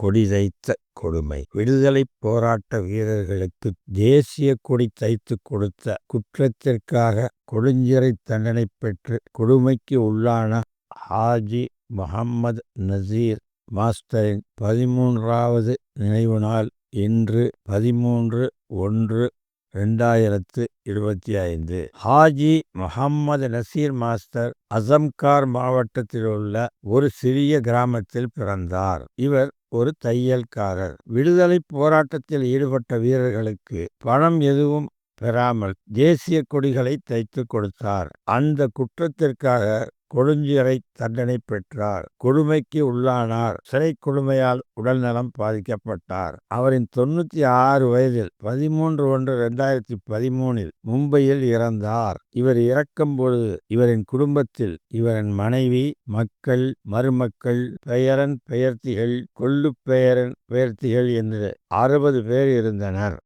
கொடி தைத்த கொடுமை. விடுதலை போராட்ட வீரர்களுக்கு தேசிய கொடி தைத்து கொடுத்த குற்றத்திற்காக கொடுஞ்சிறை தண்டனை பெற்று கொடுமைக்கு உள்ளான ஹாஜி முகம்மது நசீர் மாஸ்டரின் பதிமூன்றாவது நினைவு நாள் இன்று பதிமூன்று ஒன்று ரெண்டாயிரத்து இருபத்தி ஐந்து. ஹாஜி முகம்மது நசீர் மாஸ்டர் அசம்கார் மாவட்டத்தில் உள்ள ஒரு சிறிய கிராமத்தில் பிறந்தார். இவர் ஒரு தையல்காரர். விடுதலை போராட்டத்தில் ஈடுபட்ட வீரர்களுக்கு பணம் எதுவும் பெறாமல் தேசிய கொடிகளை தைத்து கொடுத்தார். அந்த குற்றத்திற்காக கொடுஞ்சிறை தண்டனை பெற்றார். கொடுமைக்கு உள்ளானார். சிறை கொடுமையால் உடல்நலம் பாதிக்கப்பட்டார். அவரின் தொண்ணூத்தி ஆறு வயதில் பதிமூன்று ஒன்று இரண்டாயிரத்தி பதிமூனில் மும்பையில் இறந்தார். இவர் இறக்கும் பொழுது இவரின் குடும்பத்தில் இவரின் மனைவி மக்கள் மருமக்கள் பெயரன் பெயர்த்திகள் கொள்ளு பெயரன் பெயர்த்திகள் என்று அறுபது பேர் இருந்தனர்.